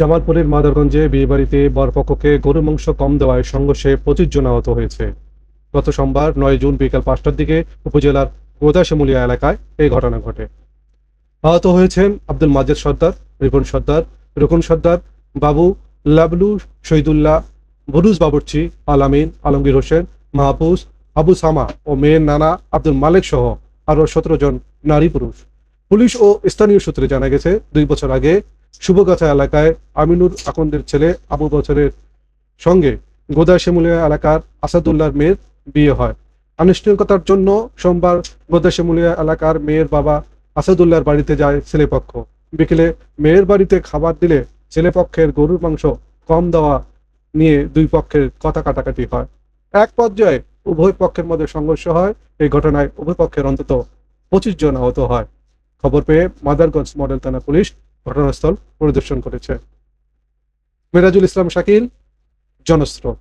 জামালপুরের মাদারগঞ্জে বিয়েবাড়িতে বরপক্ষকে গরু মাংস কম দেওয়ায় সংঘর্ষে পঁচিশ জন আহত হয়েছে। গত সোমবার নয় জুন বিকাল পাঁচটার দিকে উপজেলার গোদাশেমুলিয়া এলাকায় এই ঘটনা ঘটে। আহত হয়েছেন আব্দুল মাজেদ সর্দার, রিপন সর্দার, রুকুন সর্দার, বাবু লাবলু শহীদুল্লাহ, বুরুজ বাবুর্চি আলামিন আলমগীর হোসেন, মাহফুজ, আবু সামা ও মেয়ের নানা আব্দুল মালিক সহ আরও সতেরো জন নারী পুরুষ। পুলিশ ও স্থানীয় সূত্রে জানা গেছে, দুই বছর আগে শুভগাছা এলাকায় আমিনুর আকন্দের ছেলে আবু বছরের সঙ্গে গোদা শিমুলিয়া এলাকার আসাদুল্লাহর মেয়ের বিয়ে হয়। আনুষ্ঠানিকতার জন্য সোমবার গোদা শিমুলিয়া এলাকার মেয়ের বাবা আসাদুল্লাহর বাড়িতে যায় ছেলেপক্ষ। বিকেলে মেয়ের বাড়িতে খাবার দিলে ছেলেপক্ষের গরুর মাংস কম দেওয়া নিয়ে দুই পক্ষের কথা কাটাকাটি হয়। এক পর্যায়ে উভয় পক্ষের মধ্যে সংঘর্ষ হয়। এই ঘটনায় উভয় পক্ষের অন্তত পঁচিশ জন আহত হয়। খবর পেয়ে মাদারগঞ্জ মডেল থানা পুলিশ ঘটনাস্থল পরিদর্শন করেছে। মেরাজুল ইসলাম শাকিল জনস্রোত।